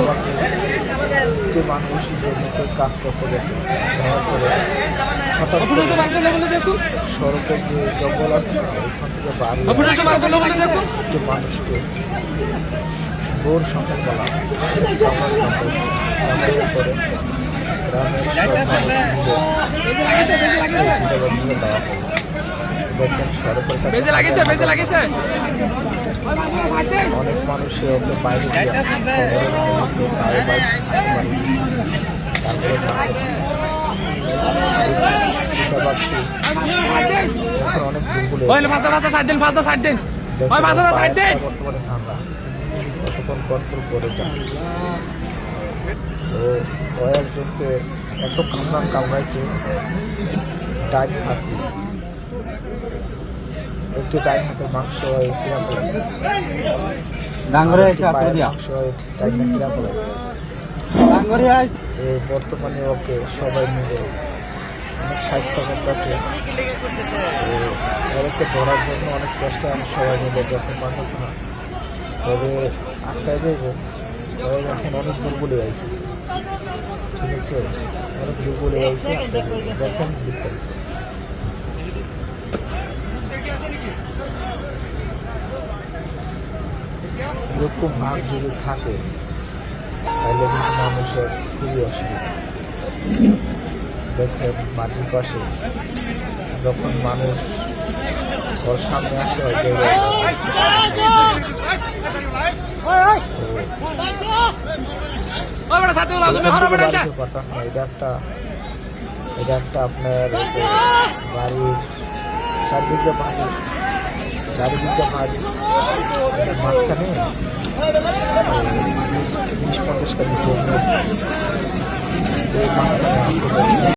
আমরা যে মানুষ কাজ করতে গেছে যাওয়ার পরে হঠাৎ করে সড়কের যে জঙ্গল আছে ওখান থেকে বাড়ি যে মানুষকে বোর সংখ্যা বলা করে গ্রামের দেওয়া হবে বেজে লাগিয়েছে বেজে লাগিয়েছে। অনেক মানুষে ওকে বাইরে অনেক পাঁচটা দিন সাইড দিন। ওই বর্তমানে কতক্ষণ কন্ট্রোল করে তো ও এত কামড়ান কামড়াইছে। ডাইন হাতি একটু ডাইন হাতের মাংস সিরা পড়েছে মাংস ডাইন সিরা পড়েছে ডাঙ্গরে আইস তো বর্তমানে ওকে সবাই মিলে অনেক স্বাস্থ্য করতেছে। ওদেরকে ধরার জন্য অনেক চেষ্টা আমি সবাই মিলে যখন পারতেছে না। তবে আটকায় যাইব। তবে এখন অনেক দুর্বলে আইছে। ঠিক আছে? অনেক দুর্বলে আটকায় দেখেন বিস্তারিত। এরকম ভাগ যদি থাকে তাহলে মানুষের খুবই অসুবিধা। দেখেন মাটির পাশে যখন মানুষ ওর সামনে আসে এটা একটা এটা একটা আপনার বাড়ির চারদিকে বাড়ি চারিদিকে বাড়ি। মাঝখানে বিশ পঞ্চাশ